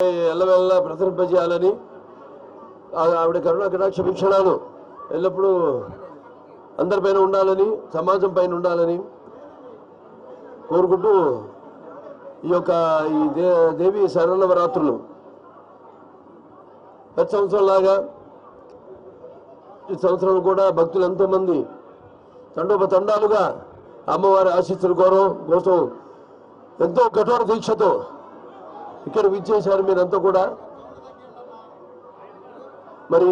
ఎల్లవెల్ల ప్రసరింపజేయాలని ఆవిడ కరుణ కటాక్ష వీక్షణాలు ఎల్లప్పుడూ అందరిపైన ఉండాలని సమాజం పైన ఉండాలని కోరుకుంటూ ఈ యొక్క ఈ దే దేవి శరణవరాత్రులు ప్రతి సంవత్సరం లాగా ఈ సంవత్సరం కూడా భక్తులు ఎంతోమంది తండోపతండాలుగా అమ్మవారి ఆశీస్సుల కోరం కోసం ఎంతో కఠోర దీక్షతో ఇక్కడ విచ్చేశారు మీరంతా కూడా మరి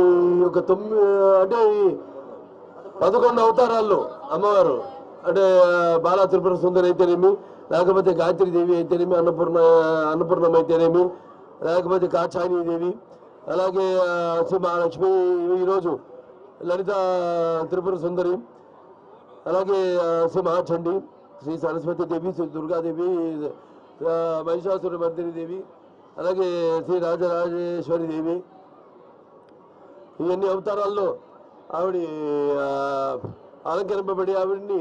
ఒక తొమ్మిది అంటే పదకొండు అవతారాల్లో అమ్మవారు అంటే బాలా త్రిపుర సుందరి అయితేనేమి లేకపోతే గాయత్రి దేవి అయితేనేమి అన్నపూర్ణ అన్నపూర్ణం అయితేనేమి లేకపోతే కాచాయని దేవి అలాగే శ్రీ మహాలక్ష్మి ఈరోజు లలిత త్రిపుర సుందరి అలాగే శ్రీ మహాచండి శ్రీ సరస్వతి దేవి శ్రీ దుర్గాదేవి మహిషాసుర మర్దిని దేవి అలాగే శ్రీ రాజరాజేశ్వరి దేవి. ఇవన్నీ అవతారాల్లో ఆవిడ అలంకరింపబడి ఆవిడ్ని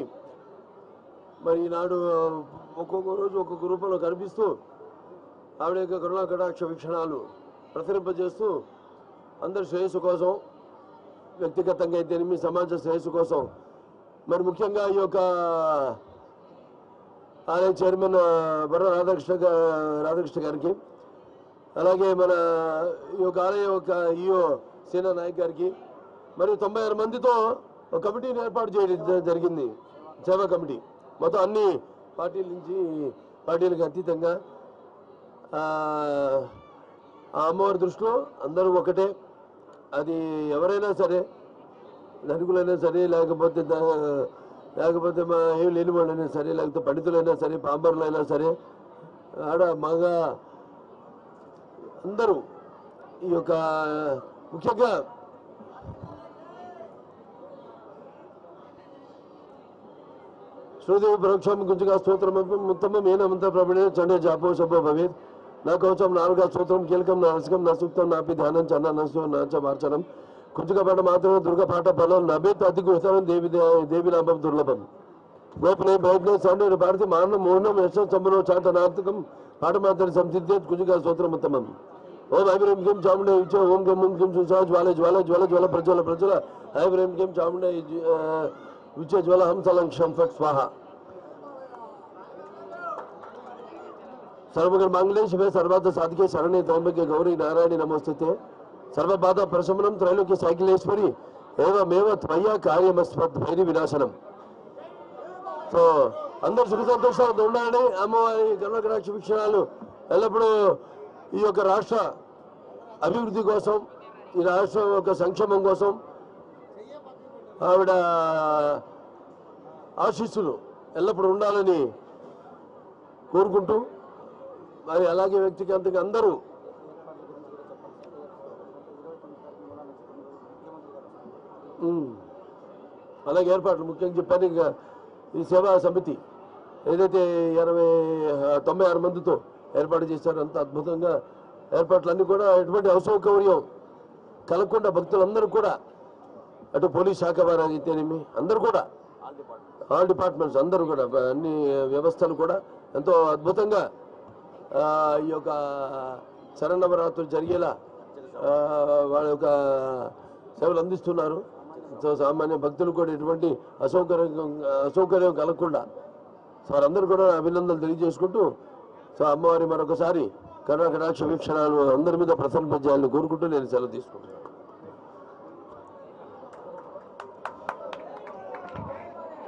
మరి ఈనాడు ఒక్కొక్క రోజు ఒక్కొక్క రూపంలో కనిపిస్తూ ఆవిడ యొక్క కరుణా కటాక్ష వీక్షణాలు ప్రసరింపజేస్తూ అందరి శ్రేయస్సు కోసం వ్యక్తిగతంగా అయితేనేమి సమాజ శ్రేయస్సు కోసం మరి ముఖ్యంగా ఈ యొక్క ఆలయ చైర్మన్ ఆ, రాధాకృష్ణ రాధాకృష్ణ గారికి అలాగే మన ఈ యొక్క ఆలయ యొక్క ఈఓ సేనా నాయక్ గారికి మరియు తొంభై ఆరు మందితో ఒక కమిటీని ఏర్పాటు చేయడం జరిగింది. సేవా కమిటీ. మొత్తం అన్ని పార్టీల నుంచి పార్టీలకు అతీతంగా ఆ అమ్మవారి దృష్టిలో అందరూ ఒకటే. అది ఎవరైనా సరే ధనికులైనా సరే లేకపోతే లేకపోతే మా ఏం లేని వాళ్ళైనా సరే లేకపోతే పండితులైనా సరే పాంబరులైనా సరే ఆడ మగ అందరూ ఈ యొక్క ముఖ్యంగా శ్రీదేవి పరోక్షం గుంజుగా స్తోత్రం ఉత్తమం ఏనమంత ప్రబడే చండే జాపో శుభో భవేత్. నా కవచం నాలుగా స్తోత్రం కీలకం నా రసకం నా సూక్తం నాపి ధ్యానం చన్న నస్సు నాచ మార్చనం ಕುಂಚುಕಪಾಠ ಮಾತ್ರವೇ ದುರ್ಗಪಾಠ ಫಲ ಲಭ್ಯತೆ ಅತಿ ಗುಣಸ್ಥಾನ ದೇವಿ ದೇವಿ ಲಾಭಂ ದುರ್ಲಭಂ ಗೋಪನೆ ಪ್ರಯತ್ನ ಸಣ್ಣ ಭಾರತಿ ಮಾನ ಮೋಹನಂ ಯಶ ಸಂಭನೋ ಚಾತನಾರ್ಥಕಂ ಪಾಠ ಮಾತ್ರ ಸಂಸಿದ್ಧೇ ಕುಜುಗ ಸ್ತೋತ್ರ ಉತ್ತಮಂ ಓಂ ಐಬ್ರೇಂ ಕೆಂ ಚಾಮುಂಡ ಯುಚ ಓಂ ಕೆಂ ಓಂ ಕೆಂ ಸುಸಾ ಜ್ವಾಲೆ ಜ್ವಾಲೆ ಜ್ವಲ ಜ್ವಲ ಪ್ರಜ್ವಲ ಪ್ರಜ್ವಲ ಐಬ್ರೇಂ ಕೆಂ ಚಾಮುಂಡ ಯುಚ ಜ್ವಲ ಹಂಸಲಂ ಶಂ ಫಟ್ ಸ್ವಾಹ ಸರ್ವಗರ್ ಮಂಗಲೇಶ್ ಸರ್ವಾರ್ಥ ಸಾಧಿಕೆ ಶರಣೆ ತೋಂಬಕ್ಕೆ ಗೌರಿ ನಾರಾಯಣಿ ನಮಸ್ತೆ సర్వబాధ ప్రశమనం త్రైలోక్య సైకిలేశ్వరి ఏవమేవ త్వయ కార్యమస్మత్ భైరి వినాశనం. సో అందరు సుఖ సంతోషాలు ఉండాలని అమ్మవారి గణకరాక్ష విక్షణాలు ఎల్లప్పుడూ ఈ యొక్క రాష్ట్ర అభివృద్ధి కోసం ఈ రాష్ట్రం యొక్క సంక్షేమం కోసం ఆవిడ ఆశీస్సులు ఎల్లప్పుడూ ఉండాలని కోరుకుంటూ మరి అలాగే వ్యక్తిగతంగా అందరూ అలాగే ఏర్పాట్లు ముఖ్యంగా చెప్పాను ఇంకా ఈ సేవా సమితి ఏదైతే ఇరవై తొంభై ఆరు మందితో ఏర్పాటు చేశారో అంత అద్భుతంగా ఏర్పాట్లన్నీ కూడా ఎటువంటి అసౌకర్యం కలగకుండా భక్తులందరూ కూడా అటు పోలీస్ శాఖ వారు అయితేనేమి అందరూ కూడా ఆల్ డిపార్ట్మెంట్స్ అందరూ కూడా అన్ని వ్యవస్థలు కూడా ఎంతో అద్భుతంగా ఈ యొక్క శరణవరాత్రులు జరిగేలా వాళ్ళ యొక్క సేవలు అందిస్తున్నారు. సామాన్య భక్తులు కూడా ఎటువంటి అసౌకర్యం అసౌకర్యం కలగకుండా సో వారందరూ కూడా అభినందనలు తెలియజేసుకుంటూ సో అమ్మవారి మరొకసారి కర్ణాకటాక్ష వీక్షణాలు అందరి మీద ప్రసన్నపజేయాలని కోరుకుంటూ నేను సెలవు తీసుకుంటున్నాను.